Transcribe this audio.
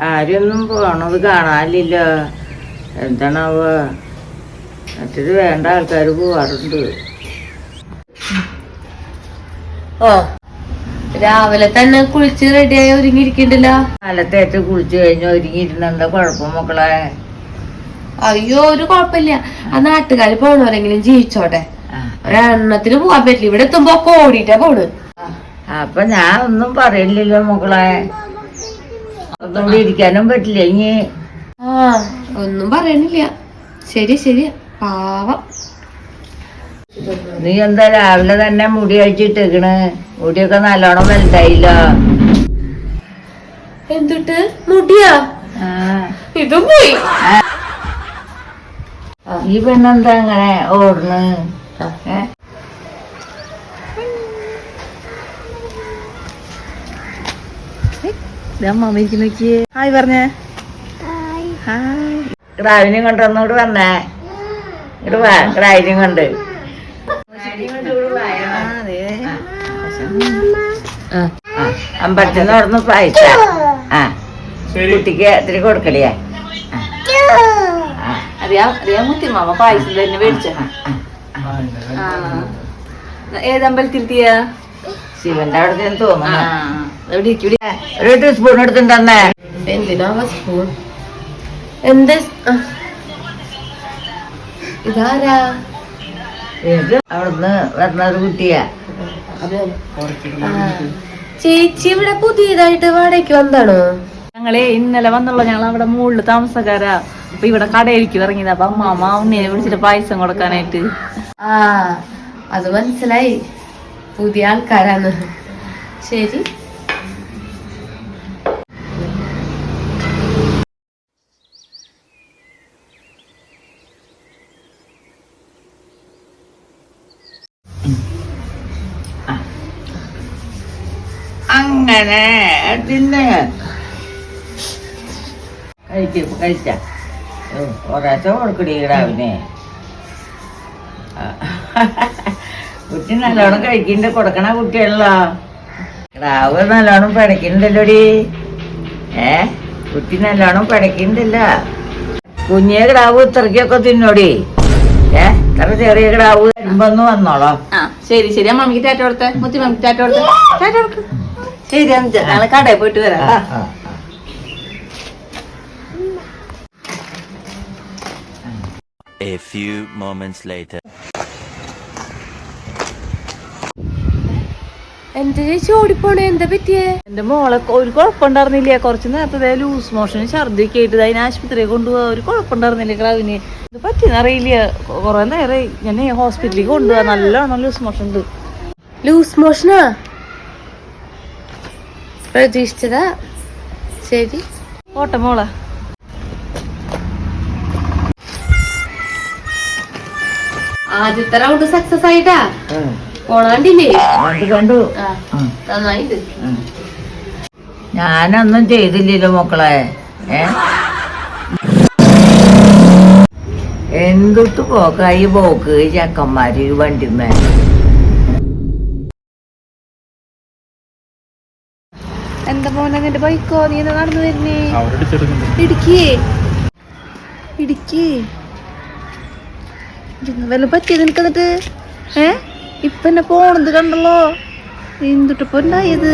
ആരെയൊന്നും പോണത് കാണാനില്ലല്ലോ എന്താണാവോ? മറ്റത് വേണ്ട ആൾക്കാർ പോവാറുണ്ട്. ഓ രാവിലെ തന്നെ കുളിച്ച് റെഡിയായി ഒരുങ്ങിയിരിക്കണ്ടല്ലോ? കാലത്തേറ്റ് കുളിച്ചു കഴിഞ്ഞ് ഒരുങ്ങിയിരുന്ന എന്താ കുഴപ്പം മക്കളെ? അയ്യോ ഒരു കുഴപ്പമില്ല. ആ നാട്ടുകാർ പോണവരെങ്കിലും ജീവിച്ചോട്ടെ. ഒരെണ്ണത്തിന് പോവാൻ പറ്റില്ല. ഇവിടെ എത്തുമ്പോ ഒക്കെ ഓടിയിട്ടാ പോണ് അപ്പൊ ഞാൻ ഒന്നും പറയില്ലല്ലോ മക്കളെ. ഇരിക്കാനും പറ്റില്ല. ഇനി ആ ഒന്നും പറയണില്ല. ശരി ശരി. പാവം. നീ എന്താ രാവിലെ തന്നെ മുടി അഴിച്ചിട്ടേക്കണ്? മുടിയൊക്കെ നല്ലോണം വലുതായില്ല. എന്തുട്ട്? മുടിയാ. ഇതും പോയി. ഈ പെണ്ണെന്താ അങ്ങനെ ഏ ഹായ് പറഞ്ഞേ. കിടാവിനെയും കൊണ്ട്? ഒന്നുകൂടി വന്നേ. ഇങ്ങോട്ട് വാ കിടാവിനെയും കൊണ്ട്. അമ്പലത്തിൽ നിന്ന് അവിടുന്ന് പായസ. ആ കുട്ടിക്ക് ഇത്തിരി കൊടുക്കലേ അറിയാം അറിയാം മുത്തിമാമ പായസം തന്നെ മേടിച്ച. ഏതമ്പലത്തിലെത്തിയ ശിവന്റെ അവിടെ തോന്നുന്നു. ടീസ്പൂൺ എടുത്തിട്ടുണ്ടെന്നേ എന്തിനാ സ്പൂൺ എന്ത്. ഇതാരാ? ഇത് അവിടുന്ന് വരുന്ന ഒരു കുട്ടിയാ. ചേച്ചി ഇവിടെ പുതിയതായിട്ട് വാടകയ്ക്ക് വന്നാണോ ഞങ്ങളെ ഇന്നലെ വന്നുള്ള ഞങ്ങൾ അവിടെ മുകളിൽ താമസക്കാരാ. അപ്പൊ ഇവിടെ കടയിലേക്ക് ഇറങ്ങിയത്. അപ്പൊ അമ്മാമ ഉണ്ണിയെ വിളിച്ചിട്ട് പായസം കൊടുക്കാനായിട്ട്. ആ അത് മനസ്സിലായി. പുതിയ ആൾക്കാരാണ്. ശരി. അങ്ങനെ തിന്ന് കഴിച്ചു. കഴിച്ച കൊടുക്കടി കിടാവിനെ കുട്ടി നല്ലോണം കഴിക്കണ്ട് കൊടുക്കണ കുട്ടിയല്ലോ കിടാവ് നല്ലോണം പിടയ്ക്കണ്ടല്ലോടി ഏ? കുട്ടി നല്ലോണം പിടയ്ക്കണ്ടല്ല കുഞ്ഞിയെ കിടാവ് ഇത്രയ്ക്കൊക്കെ തിന്നോടി. ഏ? ഇത്ര ചെറിയ കിടാവ് വരുമ്പൊന്ന് വന്നോളോ. ശരി ശരി. മമ്മിക്ക് ടാറ്റ മുത്തി മമ്മിക്ക് ടാറ്റ കൊടുത്തേ. ശരി അഞ്ച. ഞങ്ങൾ കടയിൽ പോയിട്ട് വരാം. A few moments later. എന്താ ചേച്ചി ഓടിപ്പോണേ? എന്താ പറ്റിയേ? എന്റെ മോളെ ഒരു കുഴപ്പമുണ്ടായിരുന്നില്ല? കുറച്ച് നേരത്തെ ലൂസ് മോഷൻ ഛർദിയൊക്കെ ആയിട്ട് അതിന് ആശുപത്രിയിൽ കൊണ്ടുപോകാൻ ഒരു കുഴപ്പമുണ്ടായിരുന്നില്ല ക്ലാവിന്? ഇത് പറ്റിയെന്നറിയില്ല കുറെ നേരം ഞാൻ ഹോസ്പിറ്റലിൽ കൊണ്ടുപോകാൻ നല്ലോണം ലൂസ് മോഷൻ ഉണ്ട്. ലൂസ് മോഷനാ പ്രതീക്ഷിച്ചതാ. ശരി. പോട്ടെ മോളെ. ആദ്യത്തെ റൗണ്ട് സക്സസ് ആയിട്ടാ. കണ്ടു. നന്നായിട്ട്. ഞാനൊന്നും ചെയ്തില്ലല്ലോ മക്കളെ. ഏ? എന്തൊട്ട് പോക്കായി പോക്ക്. ഈ ചക്കന്മാര് വണ്ടിമേ എന്താ മോനെ നിന്റെ ബൈക്കോ? നീ എന്താ നടന്നു വരുന്നേ? ഇടുക്കിയേ ഇടുക്കി. വല്ല പറ്റിയത് നിനക്ക് എന്നിട്ട്? ഏ? ഇപ്പൊ എന്നെ പോണത് കണ്ടല്ലോ. എന്തുട്ടപ്പോ ഉണ്ടായത്